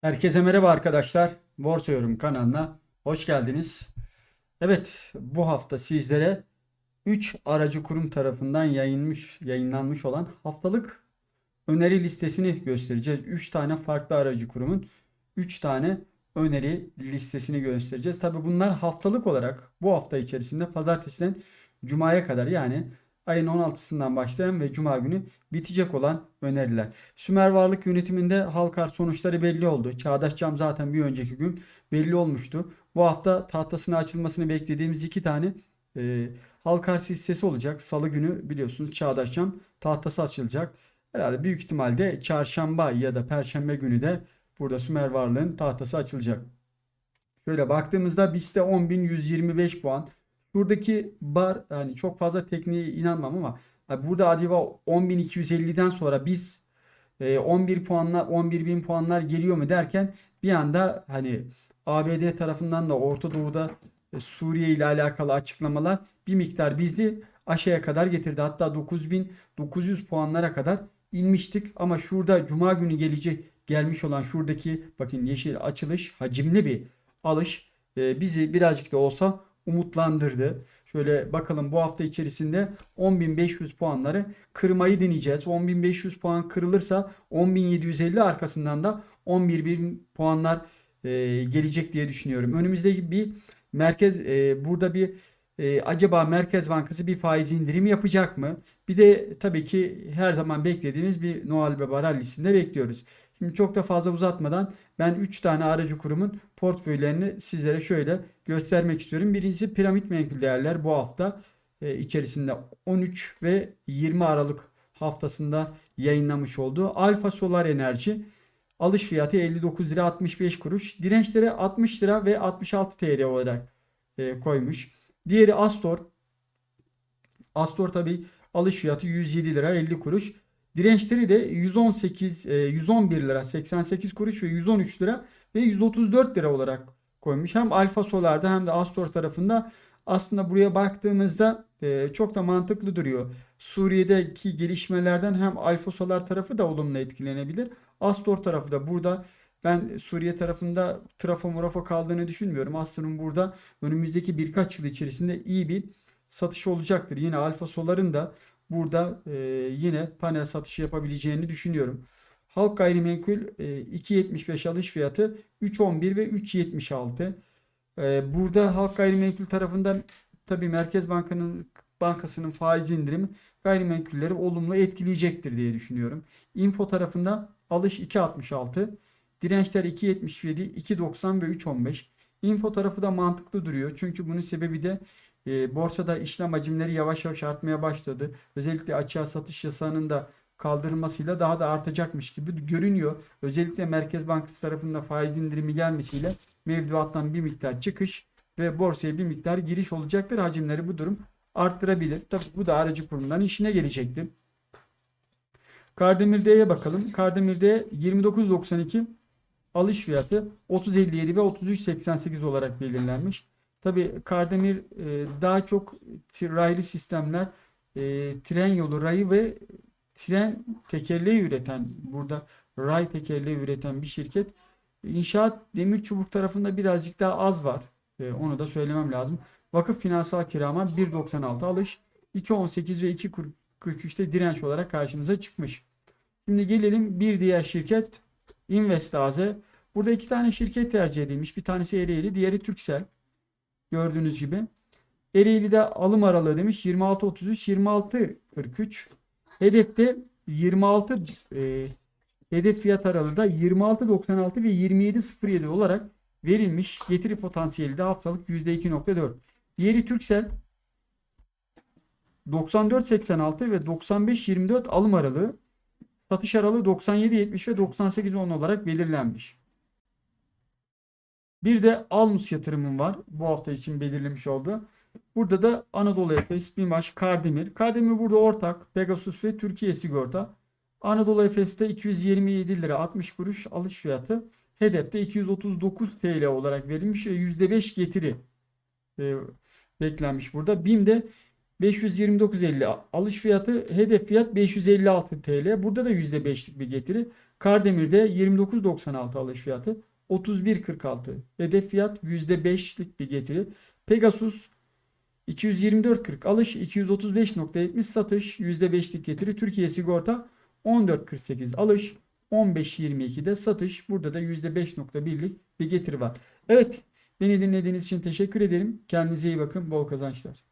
Herkese merhaba arkadaşlar. Borsa kanalına hoş geldiniz. Evet, bu hafta sizlere 3 aracı kurum tarafından yayınmış, yayınlanmış olan haftalık öneri listesini göstereceğiz. 3 tane farklı aracı kurumun 3 tane öneri listesini göstereceğiz. Tabi bunlar haftalık olarak bu hafta içerisinde pazartesiden cumaya kadar yani ayın 16'sından başlayan ve cuma günü bitecek olan öneriler. Sümer Varlık Yönetimi'nde halka sonuçları belli oldu. Çağdaş Cam zaten bir önceki gün belli olmuştu. Bu hafta tahtasını açılmasını beklediğimiz iki tane e, halka arz hissesi olacak. Salı günü biliyorsunuz Çağdaş Cam tahtası açılacak. Herhalde büyük ihtimalle çarşamba ya da perşembe günü de burada Sümer Varlığın tahtası açılacak. Şöyle baktığımızda BIST'te 10.125 puan. Buradaki bar yani çok fazla tekniğe inanmam ama burada acaba 10.250'den sonra biz e, 11 puanlar 11.000 puanlar geliyor mu derken bir anda hani ABD tarafından da Orta Doğu'da e, Suriye ile alakalı açıklamalar bir miktar bizi aşağıya kadar getirdi. Hatta 9.900 puanlara kadar inmiştik ama şurada Cuma günü gelecek gelmiş olan şuradaki bakın yeşil açılış hacimli bir alış e, bizi birazcık da olsa umutlandırdı. Şöyle bakalım bu hafta içerisinde 10.500 puanları kırmayı deneyeceğiz. 10.500 puan kırılırsa 10.750 arkasından da 11.000 puanlar e, gelecek diye düşünüyorum. Önümüzdeki bir merkez e, burada bir e, acaba Merkez Bankası bir faiz indirimi yapacak mı? Bir de tabii ki her zaman beklediğimiz bir Noel Baba rallisinde bekliyoruz. Şimdi çok da fazla uzatmadan ben 3 tane aracı kurumun portföylerini sizlere şöyle göstermek istiyorum. Birincisi piramit menkul değerler bu hafta e, içerisinde 13 ve 20 Aralık haftasında yayınlamış olduğu Alfa Solar Enerji alış fiyatı 59 lira 65 kuruş. Dirençleri 60 lira ve 66 TL olarak e, koymuş. Diğeri Astor. Astor tabi alış fiyatı 107 lira 50 kuruş. Dirençleri de 118, 111 lira 88 kuruş ve 113 lira ve 134 lira olarak koymuş. Hem Alfa Solar'da hem de Astor tarafında aslında buraya baktığımızda e, çok da mantıklı duruyor. Suriye'deki gelişmelerden hem Alfa Solar tarafı da olumlu etkilenebilir. Astor tarafı da burada ben Suriye tarafında trafo murafo kaldığını düşünmüyorum. Astor'un burada önümüzdeki birkaç yıl içerisinde iyi bir satış olacaktır. Yine Alfa Solar'ın da burada e, yine panel satışı yapabileceğini düşünüyorum. Halk gayrimenkul e, 2.75 alış fiyatı 3.11 ve 3.76. E, burada halk gayrimenkul tarafında tabii Merkez Bankası'nın bankasının faiz indirimi gayrimenkulleri olumlu etkileyecektir diye düşünüyorum. Info tarafında alış 2.66, dirençler 2.77, 2.90 ve 3.15. Info tarafı da mantıklı duruyor. Çünkü bunun sebebi de e, borsada işlem hacimleri yavaş yavaş artmaya başladı. Özellikle açığa satış yasağının da kaldırılmasıyla daha da artacakmış gibi görünüyor. Özellikle Merkez Bankası tarafında faiz indirimi gelmesiyle mevduattan bir miktar çıkış ve borsaya bir miktar giriş olacaktır. Hacimleri bu durum arttırabilir. Tabii bu da aracı kurumların işine gelecektir. Kardemir'de'ye bakalım. Kardemir'de 29.92 alış fiyatı 30.57 ve 33.88 olarak belirlenmiş. Tabi Kardemir e, daha çok raylı sistemler, e, tren yolu rayı ve tren tekerleği üreten burada ray tekerleği üreten bir şirket. İnşaat demir çubuk tarafında birazcık daha az var. E, onu da söylemem lazım. Vakıf finansal kirama 1.96 alış. 2.18 ve 2.43'te direnç olarak karşımıza çıkmış. Şimdi gelelim bir diğer şirket Investaze. Burada iki tane şirket tercih edilmiş. Bir tanesi Ereğli, diğeri Türksel. Gördüğünüz gibi. Ereğli'de alım aralığı demiş 26.33, 26.43. Hedefte 26 e, hedef fiyat aralığı da 26.96 ve 27.07 olarak verilmiş. Getiri potansiyeli de haftalık %2.4. Diğeri Türksel 94.86 ve 95.24 alım aralığı. Satış aralığı 97.70 ve 98.10 olarak belirlenmiş. Bir de Almus yatırımım var. Bu hafta için belirlemiş oldu. Burada da Anadolu Efes, Bimaş, Kardemir. Kardemir burada ortak. Pegasus ve Türkiye Sigorta. Anadolu Efes'te 227 lira 60 kuruş alış fiyatı. Hedefte 239 TL olarak verilmiş ve %5 getiri e, beklenmiş burada. BİM'de 529.50 alış fiyatı hedef fiyat 556 TL. Burada da %5'lik bir getiri. Kardemir'de 29.96 alış fiyatı. 31.46 hedef fiyat %5'lik bir getiri. Pegasus 224.40 alış 235.70 satış %5'lik getiri. Türkiye Sigorta 14.48 alış 15.22'de satış. Burada da %5.1'lik bir getiri var. Evet beni dinlediğiniz için teşekkür ederim. Kendinize iyi bakın. Bol kazançlar.